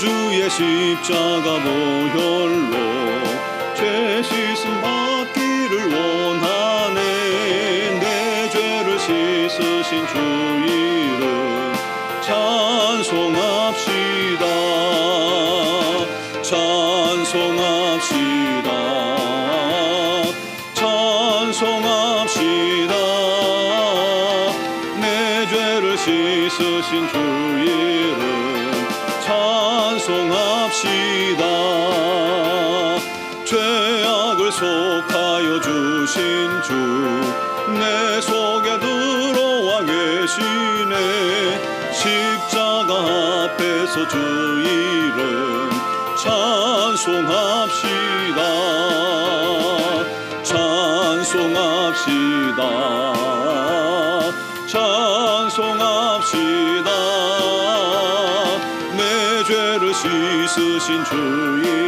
구주의 십자가 보혈 죄악을 속하여 주신 주 내 속에 들어와 계시네. 십자가 앞에서 주 이름 찬송합시다. 찬송합시다. 찬송합시다. 내 죄를 씻으신 주 이름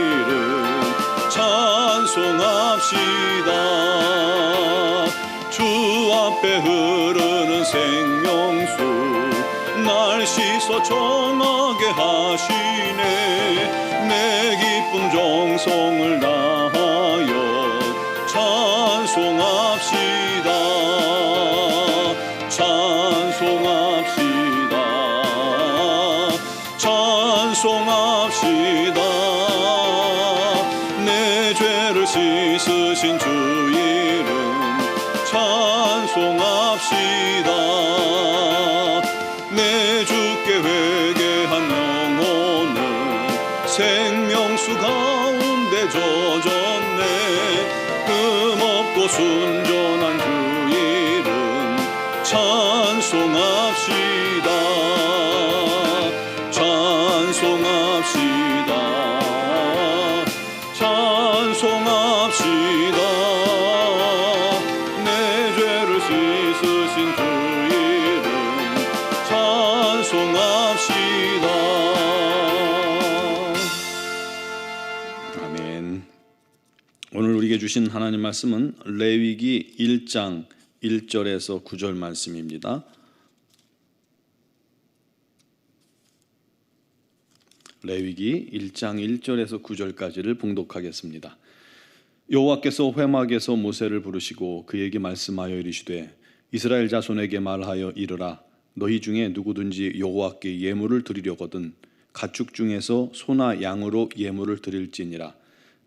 찬송합시다. 주 앞에 흐르는 생명수 날 씻어 정하게 하시네. 내 기쁨 정성을 다하여 찬송합시다 생명수 가운데 젖었네. 흠없고 순전 우리에게 주신 하나님 말씀은 레위기 1장 1절에서 9절 말씀입니다. 레위기 1장 1절에서 9절까지를 봉독하겠습니다. 여호와께서 회막에서 모세를 부르시고 그에게 말씀하여 이르시되 이스라엘 자손에게 말하여 이르라 너희 중에 누구든지 여호와께 예물을 드리려거든 가축 중에서 소나 양으로 예물을 드릴지니라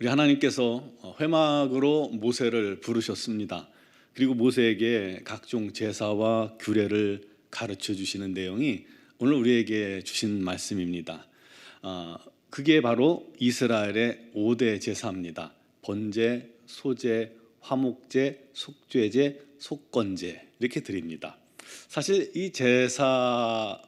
우리 하나님께서 회막으로 모세를 부르셨습니다. 그리고 모세에게 각종 제사와 규례를 가르쳐 주시는 내용이 오늘 우리에게 주신 말씀입니다. 어, 그게 바로 이스라엘의 5대 제사입니다. 번제, 소제, 화목제, 속죄제, 속건제 이렇게 드립니다. 사실 이 제사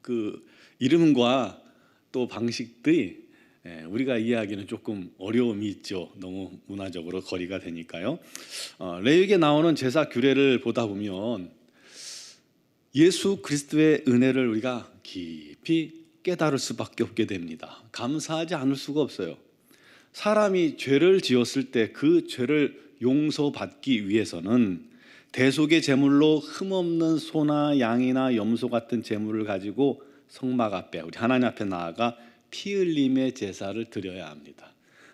그 이름과 또 방식들이 예, 우리가 이해하기는 조금 어려움이 있죠. 너무 문화적으로 거리가 되니까요. 어, 레위기에 나오는 제사 규례를 보다 보면 예수 그리스도의 은혜를 우리가 깊이 깨달을 수밖에 없게 됩니다. 감사하지 않을 수가 없어요. 사람이 죄를 지었을 때 그 죄를 용서받기 위해서는 대속의 제물로 흠없는 소나 양이나 염소 같은 제물을 가지고 성막 앞에 우리 하나님 앞에 나아가 피 흘림의 제사를 드려야 합니다.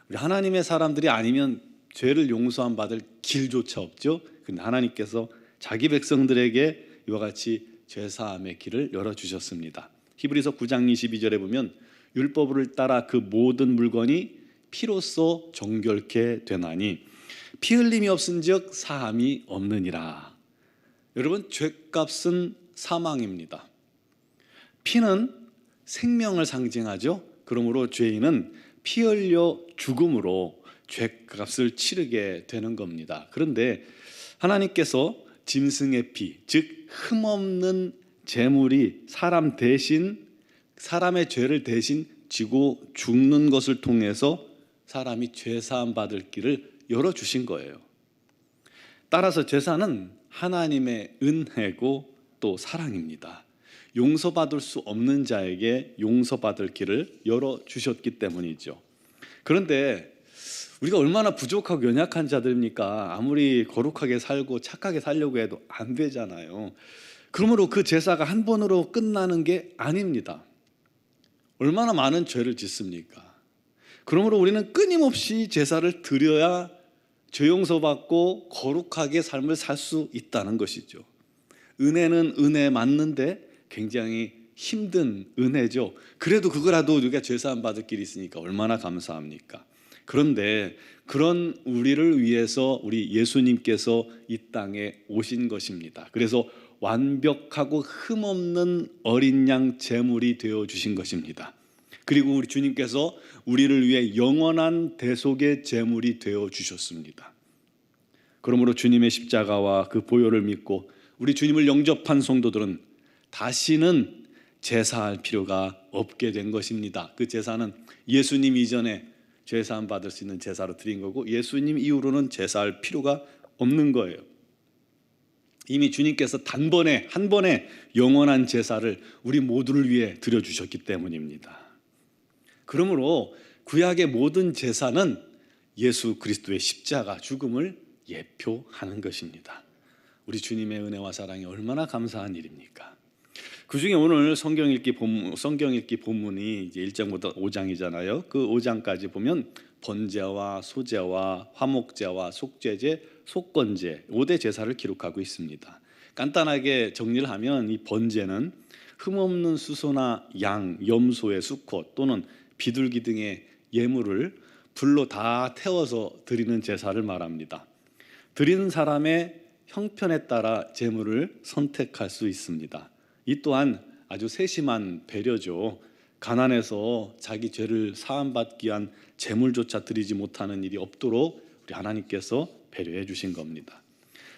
우리 하나님의 사람들이 아니면 죄를 용서함 받을 길조차 없죠. 근데 하나님께서 자기 백성들에게 이와 같이 죄 사함의 길을 열어 주셨습니다. 히브리서 9장 22절에 보면 율법을 따라 그 모든 물건이 피로써 정결케 되나니 피 흘림이 없은즉 사함이 없느니라. 여러분 죄값은 사망입니다. 피는 생명을 상징하죠. 그러므로 죄인은 피 흘려 죽음으로 죄값을 치르게 되는 겁니다. 그런데 하나님께서 짐승의 피, 즉 흠없는 제물이 사람 대신 사람의 죄를 대신 지고 죽는 것을 통해서 사람이 죄 사함 받을 길을 열어 주신 거예요. 따라서 제사는 하나님의 은혜고 또 사랑입니다. 용서받을 수 없는 자에게 용서받을 길을 열어 주셨기 때문이죠. 그런데 우리가 얼마나 부족하고 연약한 자들입니까? 아무리 거룩하게 살고 착하게 살려고 해도 안 되잖아요. 그러므로 그 제사가 한 번으로 끝나는 게 아닙니다. 얼마나 많은 죄를 짓습니까? 그러므로 우리는 끊임없이 제사를 드려야 죄 용서받고 거룩하게 삶을 살 수 있다는 것이죠. 은혜는 은혜 맞는데 굉장히 힘든 은혜죠. 그래도 그거라도 우리가 죄사함 받을 길이 있으니까 얼마나 감사합니까? 그런데 그런 우리를 위해서 우리 예수님께서 이 땅에 오신 것입니다. 그래서 완벽하고 흠없는 어린 양 제물이 되어 주신 것입니다. 그리고 우리 주님께서 우리를 위해 영원한 대속의 제물이 되어 주셨습니다. 그러므로 주님의 십자가와 그 보혈을 믿고 우리 주님을 영접한 성도들은 다시는 제사할 필요가 없게 된 것입니다. 그 제사는 예수님 이전에 제사함 받을 수 있는 제사로 드린 거고 예수님 이후로는 제사할 필요가 없는 거예요. 이미 주님께서 단번에 한 번에 영원한 제사를 우리 모두를 위해 드려 주셨기 때문입니다. 그러므로 구약의 모든 제사는 예수 그리스도의 십자가 죽음을 예표하는 것입니다. 우리 주님의 은혜와 사랑이 얼마나 감사한 일입니까? 그 중에 오늘 성경 읽기 본문, 성경 읽기 본문이 이제 1장부터 5장이잖아요. 그 5장까지 보면 번제와 소제와 화목제와 속죄제, 속건제 5대 제사를 기록하고 있습니다. 간단하게 정리를 하면 이 번제는 흠없는 수소나 양, 염소의 수컷 또는 비둘기 등의 예물을 불로 다 태워서 드리는 제사를 말합니다. 드리는 사람의 형편에 따라 제물을 선택할 수 있습니다. 이 또한 아주 세심한 배려죠. 가난해서 자기 죄를 사함받기 위한 제물조차 드리지 못하는 일이 없도록 우리 하나님께서 배려해 주신 겁니다.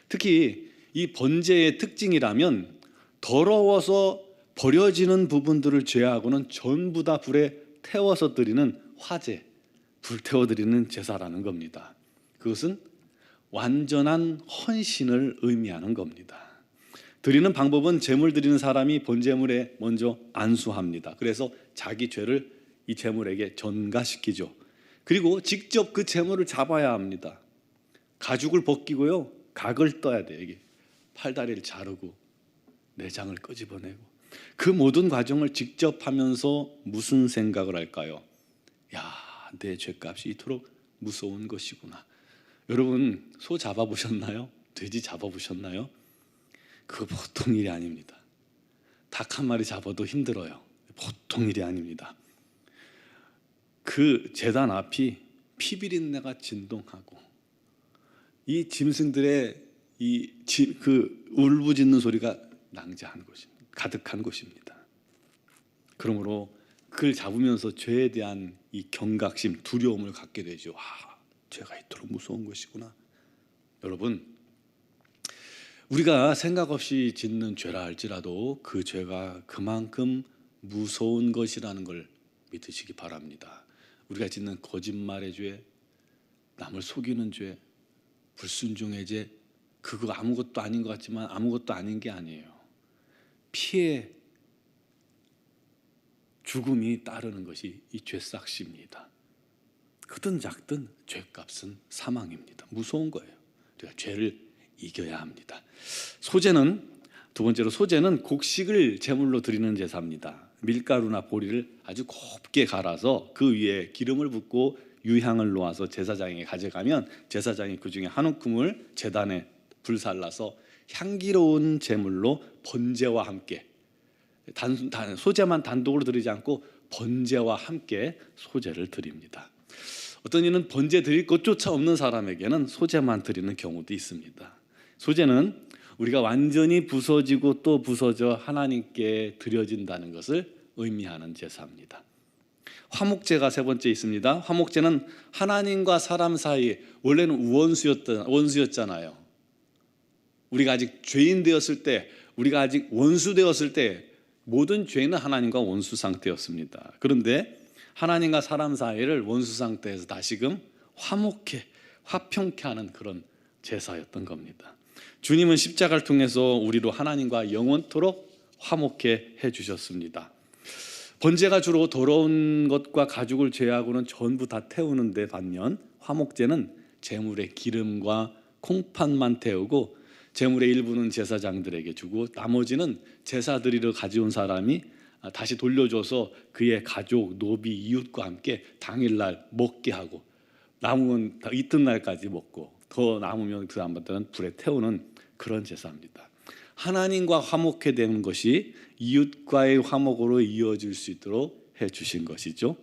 특히 이 번제의 특징이라면 더러워서 버려지는 부분들을 제하고는 전부 다 불에 태워서 드리는 화제, 불태워 드리는 제사라는 겁니다. 그것은 완전한 헌신을 의미하는 겁니다. 드리는 방법은 제물 드리는 사람이 번제물에 먼저 안수합니다. 그래서 자기 죄를 이 제물에게 전가시키죠. 그리고 직접 그 제물을 잡아야 합니다. 가죽을 벗기고요. 각을 떠야 돼요. 이게 팔다리를 자르고 내장을 끄집어내고 그 모든 과정을 직접 하면서 무슨 생각을 할까요? 야, 내 죄값이 이토록 무서운 것이구나. 여러분 소 잡아 보셨나요? 돼지 잡아 보셨나요? 그거 보통 일이 아닙니다. 닭 한 마리 잡아도 힘들어요. 보통 일이 아닙니다. 그 재단 앞이 피비린내가 진동하고 이 짐승들의 이 그 울부짖는 소리가 낭자한 곳입니다. 가득한 곳입니다. 그러므로 그걸 잡으면서 죄에 대한 이 경각심, 두려움을 갖게 되죠. 아, 죄가 이토록 무서운 것이구나. 여러분, 우리가 생각 없이 짓는 죄라 할지라도 그 죄가 그만큼 무서운 것이라는 걸 믿으시기 바랍니다. 우리가 짓는 거짓말의 죄, 남을 속이는 죄, 불순종의 죄, 그거 아무것도 아닌 것 같지만 아무것도 아닌 게 아니에요. 피해, 죽음이 따르는 것이 이 죄싹시입니다. 크든 작든 죄값은 사망입니다. 무서운 거예요. 우리가 죄를 이겨야 합니다. 소제는 두 번째로 소제는 곡식을 제물로 드리는 제사입니다. 밀가루나 보리를 아주 곱게 갈아서 그 위에 기름을 붓고 유향을 놓아서 제사장에게 가져가면 제사장이 그 중에 한 움큼을 제단에 불살라서 향기로운 제물로 번제와 함께 단, 단 소제만 단독으로 드리지 않고 번제와 함께 소제를 드립니다. 어떤 이는 번제 드릴 것조차 없는 사람에게는 소제만 드리는 경우도 있습니다. 소제는 우리가 완전히 부서지고 또 부서져 하나님께 드려진다는 것을 의미하는 제사입니다. 화목제가 세 번째 있습니다. 화목제는 하나님과 사람 사이 원래는 원수였던 원수였잖아요. 우리가 아직 죄인 되었을 때, 우리가 아직 원수 되었을 때 모든 죄는 하나님과 원수 상태였습니다. 그런데 하나님과 사람 사이를 원수 상태에서 다시금 화목해, 화평케 하는 그런 제사였던 겁니다. 주님은 십자가를 통해서 우리로 하나님과 영원토록 화목해 해 주셨습니다. 번제가 주로 더러운 것과 가죽을 제하고는 전부 다 태우는데 반면 화목제는 제물의 기름과 콩팥만 태우고 제물의 일부는 제사장들에게 주고 나머지는 제사 드리러 가져온 사람이 다시 돌려줘서 그의 가족, 노비, 이웃과 함께 당일날 먹게 하고 남으면 이튿날까지 먹고 더 남으면 그 다음부터는 불에 태우는 그런 제사입니다. 하나님과 화목해 되는 것이 이웃과의 화목으로 이어질 수 있도록 해 주신 것이죠.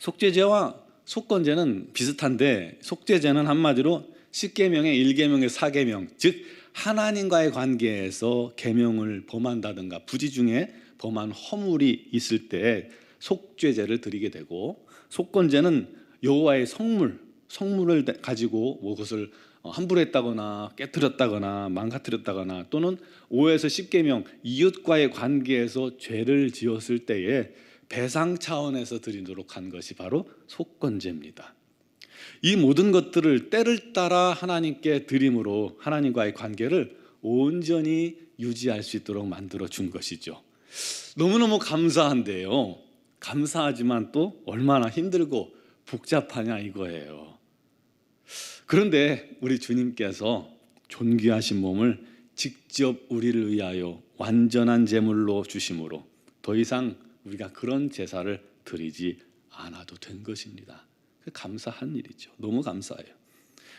속죄제와 속건제는 비슷한데 속죄제는 한마디로 10계명의 1계명의 4계명 즉 하나님과의 관계에서 계명을 범한다든가 부지 중에 범한 허물이 있을 때 속죄제를 드리게 되고 속건제는 여호와의 성물 성물을 가지고 뭐 그것을 함부로 했다거나 깨뜨렸다거나 망가뜨렸다거나 또는 5에서 10계명 이웃과의 관계에서 죄를 지었을 때에 배상 차원에서 드리도록 한 것이 바로 속건제입니다. 이 모든 것들을 때를 따라 하나님께 드림으로 하나님과의 관계를 온전히 유지할 수 있도록 만들어 준 것이죠. 너무너무 감사한데요. 감사하지만 또 얼마나 힘들고 복잡하냐 이거예요. 그런데 우리 주님께서 존귀하신 몸을 직접 우리를 위하여 완전한 제물로 주심으로 더 이상 우리가 그런 제사를 드리지 않아도 된 것입니다. 감사한 일이죠. 너무 감사해요.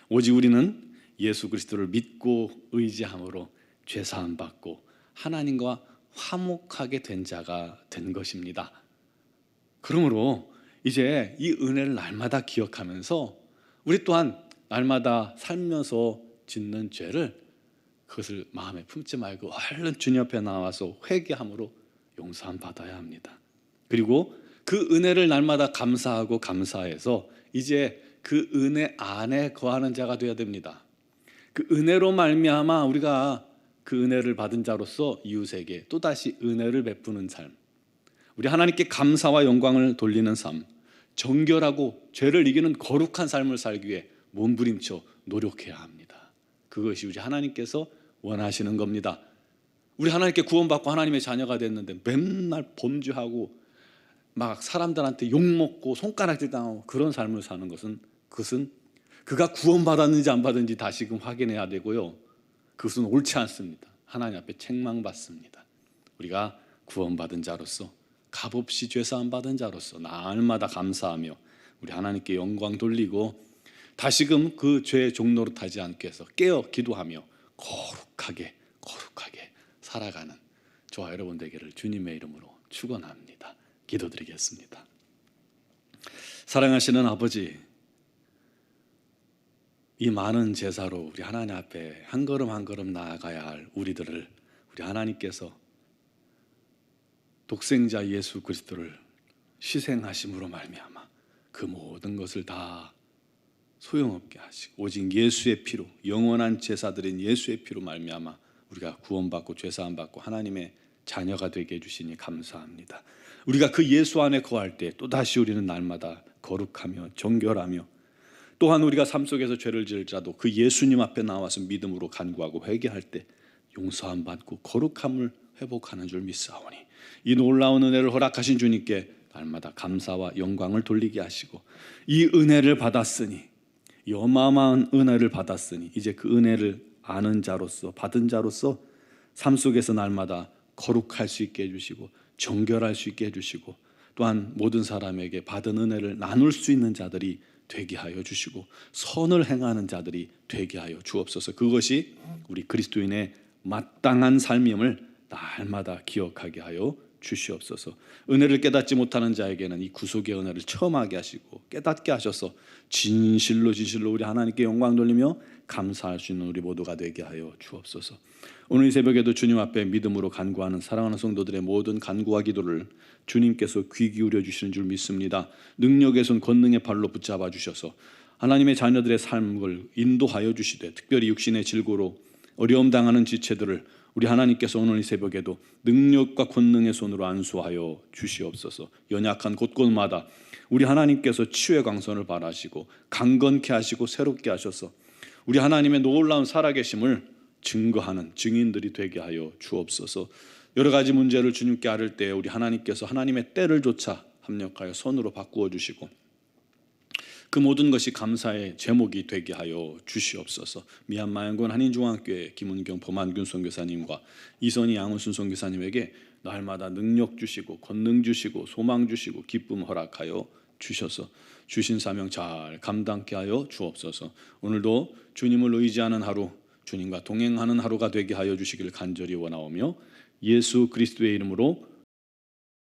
오직 우리는 예수 그리스도를 믿고 의지함으로 죄 사함 받고 하나님과 화목하게 된 자가 된 것입니다. 그러므로 이제 이 은혜를 날마다 기억하면서 우리 또한 날마다 살면서 짓는 죄를 그것을 마음에 품지 말고 얼른 주님 앞에 나와서 회개함으로 용서함 받아야 합니다. 그리고 그 은혜를 날마다 감사하고 감사해서 이제 그 은혜 안에 거하는 자가 되어야 됩니다. 그 은혜로 말미암아 우리가 그 은혜를 받은 자로서 이웃에게 또 다시 은혜를 베푸는 삶, 우리 하나님께 감사와 영광을 돌리는 삶, 정결하고 죄를 이기는 거룩한 삶을 살기 위해 몸부림쳐 노력해야 합니다. 그것이 우리 하나님께서 원하시는 겁니다. 우리 하나님께 구원받고 하나님의 자녀가 됐는데 맨날 범죄하고 막 사람들한테 욕 먹고 손가락질 당하고 그런 삶을 사는 것은 그것은 그가 구원받았는지 안 받았는지 다시금 확인해야 되고요. 그것은 옳지 않습니다. 하나님 앞에 책망받습니다. 우리가 구원받은 자로서 값없이 죄 사함 받은 자로서 날마다 감사하며 우리 하나님께 영광 돌리고 다시금 그 죄의 종로로 타지 않게 해서 깨어 기도하며 거룩하게 거룩하게 살아가는 저와 여러분 되기를 주님의 이름으로 축원합니다. 기도드리겠습니다. 사랑하시는 아버지, 이 많은 제사로 우리 하나님 앞에 한 걸음 한 걸음 나아가야 할 우리들을 우리 하나님께서 독생자 예수 그리스도를 희생하심으로 말미암아 그 모든 것을 다 소용없게 하시고 오직 예수의 피로 영원한 제사드린 예수의 피로 말미암아 우리가 구원받고 죄사함 받고 하나님의 자녀가 되게 해 주시니 감사합니다. 우리가 그 예수 안에 거할 때 또 다시 우리는 날마다 거룩하며 정결하며 또한 우리가 삶 속에서 죄를 지을지라도 그 예수님 앞에 나와서 믿음으로 간구하고 회개할 때 용서함 받고 거룩함을 회복하는 줄 믿사오니 이 놀라운 은혜를 허락하신 주님께 날마다 감사와 영광을 돌리게 하시고 이 은혜를 받았으니 이 어마어마한 은혜를 받았으니 이제 그 은혜를 아는 자로서 받은 자로서 삶 속에서 날마다 거룩할 수 있게 해주시고 정결할 수 있게 해주시고 또한 모든 사람에게 받은 은혜를 나눌 수 있는 자들이 되게 하여 주시고 선을 행하는 자들이 되게 하여 주옵소서. 그것이 우리 그리스도인의 마땅한 삶임을 날마다 기억하게 하여 주시옵소서. 은혜를 깨닫지 못하는 자에게는 이 구속의 은혜를 처음하게 하시고 깨닫게 하셔서 진실로 진실로 우리 하나님께 영광 돌리며 감사할 수 있는 우리 모두가 되게 하여 주옵소서. 오늘 이 새벽에도 주님 앞에 믿음으로 간구하는 사랑하는 성도들의 모든 간구와 기도를 주님께서 귀 기울여 주시는 줄 믿습니다. 능력의 손 권능의 발로 붙잡아 주셔서 하나님의 자녀들의 삶을 인도하여 주시되 특별히 육신의 질고로 어려움 당하는 지체들을 우리 하나님께서 오늘 이 새벽에도 능력과 권능의 손으로 안수하여 주시옵소서. 연약한 곳곳마다 우리 하나님께서 치유의 광선을 발하시고 강건케 하시고 새롭게 하셔서 우리 하나님의 놀라운 살아계심을 증거하는 증인들이 되게 하여 주옵소서. 여러 가지 문제를 주님께 아를 때 우리 하나님께서 하나님의 때를 조차 합력하여 선으로 바꾸어 주시고 그 모든 것이 감사의 제목이 되게 하여 주시옵소서. 미얀마양군 한인중앙교회 김은경 범한균 선교사님과 이선희 양은순 선교사님에게 날마다 능력 주시고 권능 주시고 소망 주시고 기쁨 허락하여 주셔서 주신 사명 잘 감당케 하여 주옵소서. 오늘도 주님을 의지하는 하루, 주님과 동행하는 하루가 되게 하여 주시기를 간절히 원하오며 예수 그리스도의 이름으로